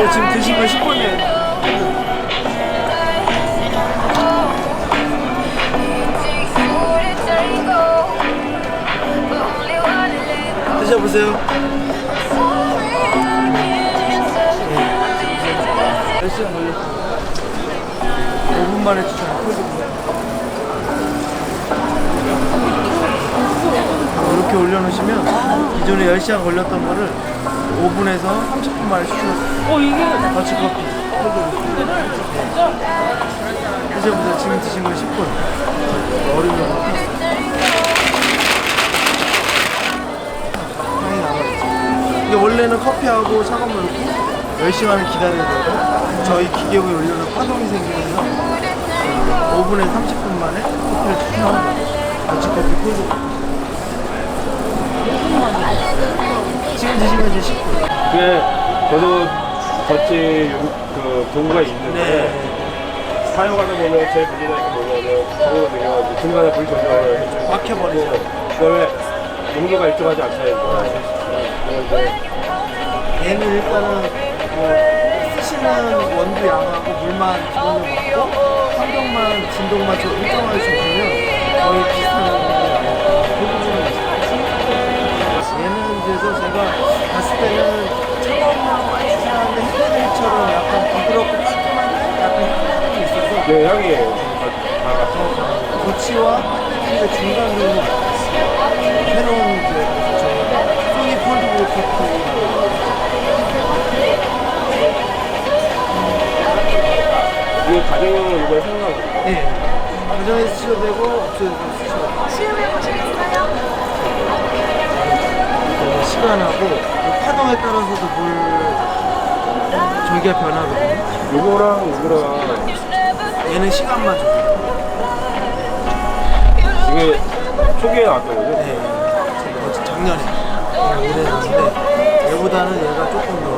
네, 지금 건 10분이에요. 드셔보세요. 몇 시간 걸렸어요? 5분 만에 추천. 이렇게 올려놓으시면 기존에 10시간 걸렸던 거를 5분에서 30분 만에 추천했어요. 어 이게 더치커피. 드셔보세요. 지금 드신 건 10분. 얼음이 탔어요. 향이 남아있죠. 이게 원래는 커피하고 차가운 물 넣고 10시간을 기다려야 되고 저희 기계에 올려놓은 파동이 생기면서 5분에 30분 만에 커피를 추천하는 거예요. 더치커피 콜드. 지금 드시면 이제 10분. 그게 저도 덧지 그 도구가 있는데 네. 사용하다 보면 제일 문제가 있는 뭐냐면 그거거든요. 이제 중간에 불 조절을 막혀버리죠. 그다음에 농도가 일정하지 않잖아요. 그래서 얘는 일단은 뭐 쓰시는 원두 양하고 물만 기본적으로 맞고 환경만 진동만 좀 일정하게 주시면 거의 비슷한 네, 향이 다 같이 고치와 근데 중간으로 새로운 이제 저희 소니 커피 이게 가정용으로 이걸 거예요. 네. 가정에 쓰셔도 되고 업소에서 쓰셔도 되고 시음해 보시겠어요? 그 시간하고 그 파동에 따라서도 물 전기가 변하거든요. 요거랑 이거랑 얘는 시간만 줘요. 이게 초기에 나왔던 거죠? 네. 어제 작년에 올해 나왔는데 얘보다는 얘가 조금 더